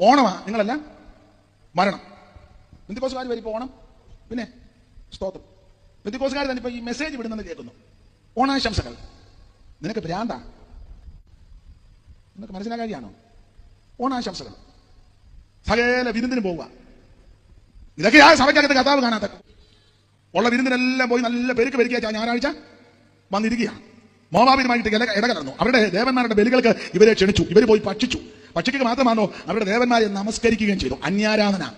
ഓണമാ. നിങ്ങളല്ല? മരണം. ബന്ധുക്കോസുകാർ വരും ഓണം. പിന്നെ സ്തോത്രം. ബന്ധുക്കോസുകാർ തന്നെ ഇപ്പൊ ഈ മെസ്സേജ് വിടുന്നെന്ന് കേൾക്കുന്നു. ഓണാശംസകൾ. നിനക്ക് ഭ്രാന്താ? നിനക്ക് മനസ്സിലാകാരിയാണോ ഓണാശംസകൾ. സകല വിരുന്നിന് പോവുക. ഇതൊക്കെ ആ സഭയ്ക്കകത്ത് കഥാവ് കാണാത്ത ഉള്ള വിരുന്നിനെല്ലാം പോയി നല്ല പെരുക്ക് പെരുക്കിയ ഞായറാഴ്ച വന്നിരിക്കുകയാണ്. മോവാബിനുമായിട്ട് ഇട ഇടകലർന്നു. അവരുടെ ദേവന്മാരുടെ ബലികൾക്ക് ഇവരെ ക്ഷണിച്ചു. ഇവർ പോയി ഭക്ഷിച്ചു. ഭക്ഷിക്കുക മാത്രമാണോ? അവരുടെ ദേവന്മാരെ നമസ്കരിക്കുകയും ചെയ്തു. അന്യാരാധന.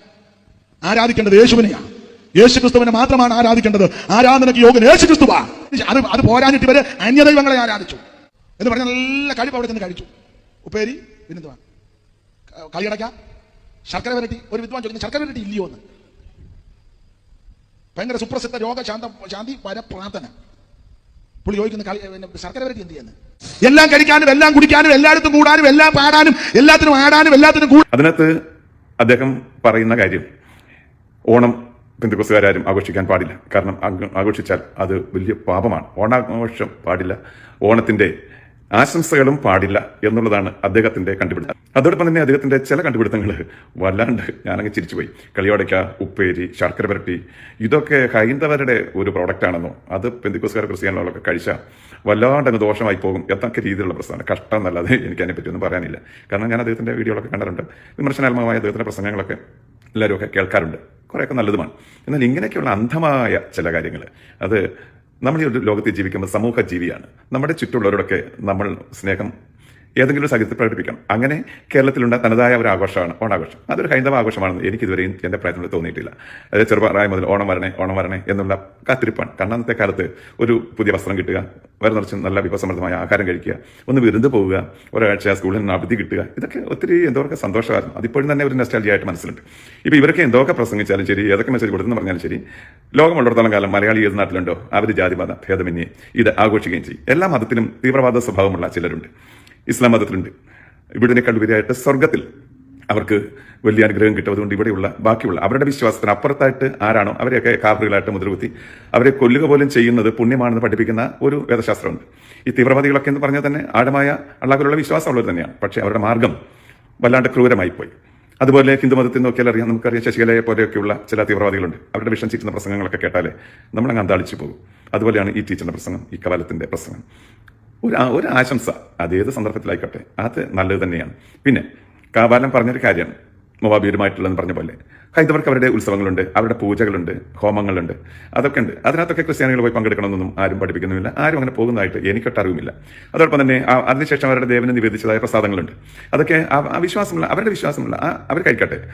ആരാധിക്കേണ്ടത് യേശുവിനെയാണ്. യേശു ക്രിസ്തുവിനെ മാത്രമാണ് ആരാധിക്കേണ്ടത്. ആരാധനയ്ക്ക് യോഗൻ യേശു ക്രിസ്തുവാ അത് അത് പോരാഞ്ഞിട്ട് ഇവർ അന്യദൈവങ്ങളെ ആരാധിച്ചു. എന്ന് പറഞ്ഞ നല്ല കഴിപ്പ് അവിടെ തന്നെ കഴിച്ചു. ഉപ്പേരി പിന്നെന്തുവാ? കളിയടക്ക ശർക്കര വരട്ടി. ഒരു വിദ്വാൻ ചോദിക്കുന്നു ശർക്കര വരട്ടി ഇല്ലയോ എന്ന് ഭയങ്കര സുപ്രസിദ്ധ രോഗശാന്ത ശാന്തി പരപ്രാർത്ഥന പുള്ളി ചോദിക്കുന്ന കളി ശർക്കര വരട്ടി എന്ത് ചെയ്യുന്നത് എല്ലാം കഴിക്കാനും എല്ലാം കുടിക്കാനും എല്ലായിടത്തും കൂടാനും എല്ലാം പാടാനും എല്ലാത്തിനും ആടാനും എല്ലാത്തിനും അതിനകത്ത് അദ്ദേഹം പറയുന്ന കാര്യം ഓണം പെന്തുകുസുകാരും ആഘോഷിക്കാൻ പാടില്ല. കാരണം ആഘോഷിച്ചാൽ അത് വലിയ പാപമാണ്. ഓണാഘോഷം പാടില്ല. ഓണത്തിന്റെ ആശംസകളും പാടില്ല എന്നുള്ളതാണ് അദ്ദേഹത്തിന്റെ കണ്ടുപിടുത്തം. അതോടൊപ്പം തന്നെ അദ്ദേഹത്തിന്റെ ചില കണ്ടുപിടുത്തങ്ങൾ വല്ലാണ്ട് ഞാനങ്ങ് ചിരിച്ചുപോയി. കളിയോടയ്ക്ക ഉപ്പേരി ശർക്കര പുരട്ടി ഇതൊക്കെ ഹൈന്ദവരുടെ ഒരു പ്രോഡക്റ്റ് ആണെന്നോ അത് പെന്തിക്കോസുകാർ ക്രിസ്ത്യാനികളൊക്കെ കഴിച്ചാൽ വല്ലാണ്ട് അങ്ങ് ദോഷമായി പോകും എന്നൊക്കെ രീതിയിലുള്ള പ്രശ്നമാണ്. കഷ്ടം എന്നല്ലാതെ എനിക്ക് അതിനെ പറ്റിയൊന്നും പറയാനില്ല. കാരണം ഞാൻ അദ്ദേഹത്തിന്റെ വീഡിയോകളൊക്കെ കണ്ടിട്ടുണ്ട്. വിമർശനാത്മകമായ അദ്ദേഹത്തിന്റെ പ്രസംഗങ്ങളൊക്കെ എല്ലാവരും ഒക്കെ കേൾക്കാറുണ്ട്. കുറേയൊക്കെ നല്ലതുമാണ്. എന്നാൽ ഇങ്ങനെയൊക്കെയുള്ള അന്ധമായ ചില കാര്യങ്ങൾ അത് നമ്മൾ ഈ ഒരു ലോകത്ത് ജീവിക്കുമ്പോൾ സമൂഹ ജീവിയാണ് നമ്മുടെ ചുറ്റുള്ളവരോടൊക്കെ നമ്മൾ സ്നേഹം ഏതെങ്കിലും സാഹചര്യത്തിൽ പ്രകടിപ്പിക്കണം. അങ്ങനെ കേരളത്തിലുണ്ട തനതായ ഒരു ആഘോഷമാണ് ഓണാഘോഷം. അതൊരു ഹൈന്ദവ ആഘോഷമാണെന്ന് എനിക്ക് ഇതുവരെയും എന്റെ പ്രായത്തിൽ തോന്നിയിട്ടില്ല. അതായത് ചെറുപ്രായം മുതൽ ഓണം വരണേ ഓണം വരണേ എന്നുള്ള കാത്തിരിപ്പാണ്. കാരണം അന്നത്തെ കാലത്ത് ഒരു പുതിയ വസ്ത്രം കിട്ടുക വരെ നിറച്ച് നല്ല വിഭവസമൃദ്ധമായ ആഹാരം കഴിക്കുക ഒന്ന് വിരുന്ന് പോവുക ഒരാഴ്ച സ്കൂളിൽ നിന്ന് അവധി കിട്ടുക ഇതൊക്കെ ഒത്തിരി എന്തോക്കെ സന്തോഷമായിരുന്നു. അതിപ്പോഴും തന്നെ ഒരു നെസ്റ്റാലജി ആയിട്ട് മനസ്സിലുണ്ട്. ഇപ്പോൾ ഇവരൊക്കെ എന്തൊക്കെ പ്രസംഗിച്ചാലും ശരി ഏതൊക്കെ മെസ്സേജ് കൊടുത്തെന്ന് പറഞ്ഞാലും ശരി ലോകമുള്ളിടത്തോളം കാലം മലയാളി ഏത് നാട്ടിലുണ്ടോ അവർ ജാതിമത ഭേദമന്യേ ഇത് ആഘോഷിക്കുകയും ചെയ്യും. എല്ലാ മതത്തിലും തീവ്രവാദ സ്വഭാവമുള്ള ചിലരുണ്ട്. ഇസ്ലാം മതത്തിലുണ്ട്. ഇവിടിനേക്കാൾ ഉപരിയായിട്ട് സ്വർഗത്തിൽ അവർക്ക് വലിയ അനുഗ്രഹം കിട്ടും അതുകൊണ്ട് ഇവിടെയുള്ള ബാക്കിയുള്ള അവരുടെ വിശ്വാസത്തിന് അപ്പുറത്തായിട്ട് ആരാണോ അവരെയൊക്കെ കാബറുകളായിട്ട് മുദ്രകുത്തി അവരെ കൊല്ലുക പോലും ചെയ്യുന്നത് പുണ്യമാണെന്ന് പഠിപ്പിക്കുന്ന ഒരു വേദശാസ്ത്രമുണ്ട്. ഈ തീവ്രവാദികളൊക്കെ എന്ന് പറഞ്ഞാൽ തന്നെ ആഴമായ അള്ളാഹുലുള്ള വിശ്വാസമുള്ളവർ തന്നെയാണ്. പക്ഷേ അവരുടെ മാർഗം വല്ലാണ്ട് ക്രൂരമായി പോയി അതുപോലെ ഹിന്ദു മതത്തിൽ നോക്കിയാൽ അറിയാം നമുക്കറിയാം ശശികലയെ പോലെയൊക്കെയുള്ള ചില തീവ്രവാദികളുണ്ട്. അവരുടെ വിഷം ചീറ്റുന്ന പ്രസംഗങ്ങളൊക്കെ കേട്ടാലേ നമ്മളങ്ങ് അന്താളിച്ചു പോകും. അതുപോലെയാണ് ഈ ടീച്ചറിന്റെ പ്രസംഗം ഈ കവലത്തിന്റെ പ്രസംഗം. ഒരു ഒരു ആശംസ അതേത് സന്ദർഭത്തിലായിക്കോട്ടെ അത് നല്ലത് തന്നെയാണ്. പിന്നെ കാവാലം പറഞ്ഞൊരു കാര്യം മൊവാബീരുമായിട്ടുള്ളതെന്ന് പറഞ്ഞ പോലെ. ഹൈന്ദവർക്ക് അവരുടെ ഉത്സവങ്ങളുണ്ട് അവരുടെ പൂജകളുണ്ട് ഹോമങ്ങളുണ്ട്. അതൊക്കെ ഉണ്ട്. അതിനകത്തൊക്കെ ക്രിസ്ത്യാനികൾ പോയി പങ്കെടുക്കണമെന്നൊന്നും ആരും പഠിപ്പിക്കുന്നുമില്ല. ആരും അങ്ങനെ പോകുന്നതായിട്ട് എനിക്കൊട്ട് അറിവുമില്ല. അതോടൊപ്പം തന്നെ അതിനുശേഷം അവരുടെ ദേവനെ നിവേദിച്ചതായ പ്രസാദങ്ങളുണ്ട്. അതൊക്കെ ആ- വിശ്വാസമുള്ള അവരുടെ വിശ്വാസമുള്ള അവർ കഴിക്കട്ടെ.